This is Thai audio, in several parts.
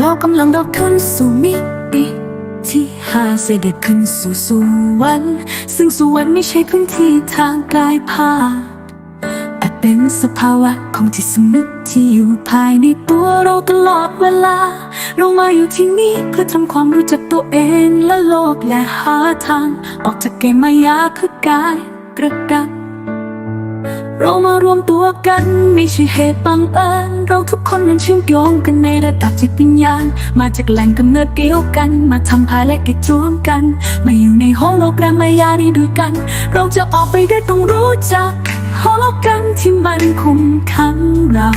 เรากำลังเดินขึ้นสู่มิติที่หาเสด็จขึ้นสู่สวรรค์ซึ่งสวรรค์ไม่ใช่พื้นที่ทางกายภาพแต่เป็นสภาวะของจิตสำนึกที่อยู่ภายในตัวเราตลอดเวลา เรามาอยู่ที่นี่เพื่อทำความรู้จักตัวเองและโลกและหาทาง ออกจากเกมมายาคือกายกระดับ เรามารวมตัวกันไม่ใช่เหตุบังเอิญเราทุกคนมันเชื่อมโยงกันในระดับจิตวิญญาณ มาจากแหล่งกำเนิดเดียวกัน มาทำภารกิจร่วมกัน มาอยู่ในโฮโลแกรมมายานี้ด้วยกัน เราจะออกไปได้ต้องรู้จักโฮโลแกรมที่มันคุ้มขังเรา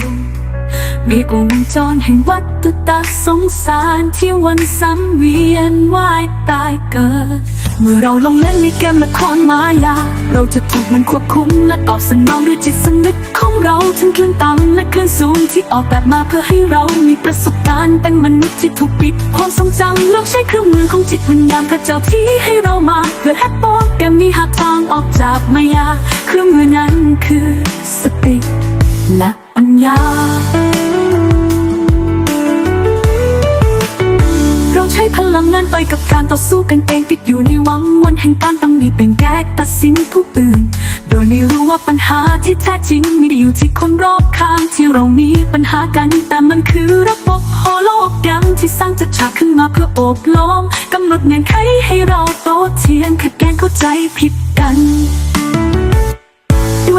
เรีกว่าวงจรแห่งวัฏฏะสงสารที่วันซ้ำเวียนว่ายตายเกิด เมื่อเราลงเล่นในเกมละครมายา เราจะถูกมันควบคุมและตอบสนองด้วยจิตสำนึกของเราทั้งคลื่นต่ำและคลื่นสูงที่ออกแบบมาเพื่อให้เรามีประสบการณ์เป็นมนุษย์ที่ถูกปิดความทรงจำเราใช้เครื่องมือของจิตวิญญาณพระเจ้าที่ให้เรามาเพื่อแฮปโปแกมนี้หาทางออกจากมายา เครื่องมือนั้นคือสติและปัญญา ใช้พลังงานไปกับการต่อสู้กันเองติดอยู่ในวังวนแห่งการต้องมีเป็นแกกตัดสินผู้อื่น โดยไม่รู้ว่าปัญหาที่แท้จริงไม่ได้อยู่ที่คนรอบข้างที่เรามีปัญหากัน แต่มันคือระบบโฮโลกรมที่สร้างจัดฉากขึ้นมาเพื่อโอบล้อมกำหนดเงื่อนไขให้เราโตเทียงขัดแย้งเข้าใจผิดกัน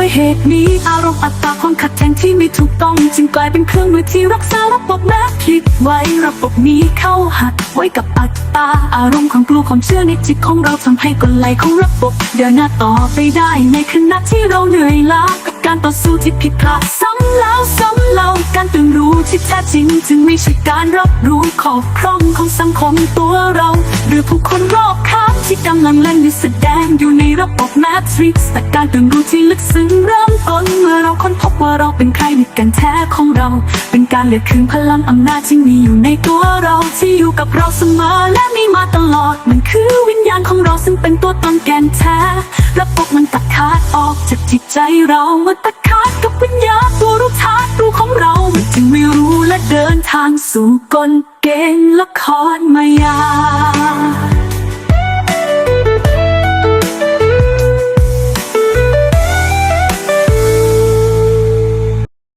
ด้วยเหตุนี้ อารมณ์อัตตาความขัดแย้งที่ไม่ถูกต้องจึงกลายเป็นเครื่องมือที่รักษาระบบแม้ผิดไว้ระบบนี้เข้าหัดไว้กับอัตตา อารมณ์ของกลัวความเชื่อในจิตของเราทำให้กลไกของระบบ เดินหน้าต่อไปได้ในขณะที่เราเหนื่อยล้ากับการต่อสู้ที่ผิดพลาดซ้ำแล้วซ้ำเล่าการตื่นรู้ที่แท้จริงจึงไม่ใช่การรับรู้ขอบคร่องของสังคมตัวเรา หรือผู้คนรอบข้าง ที่กำลังเล่นหรือแสดงอยู่ในระบบแมทริกซ์แต่การตื่นรู้ที่ลึกซึ้งเริ่มต้นเมื่อเราค้นพบว่าเราเป็นใครในกันแท้ของเรา เป็นการเลือกคืนพลังอำนาจที่มีอยู่ในตัวเราที่อยู่กับเราเสมอและมีมาตลอด มันคือวิญญาณของเราซึ่งเป็นตัวตนแกนแท้ระบบมันตัดขาดออกจากจิตใจเรามันตัดขาดกับวิญญาณตัวรู้ธาตุรู้ของเรามันจึงไม่รู้และเดินทางสู่กลเกณฑ์ละครมายา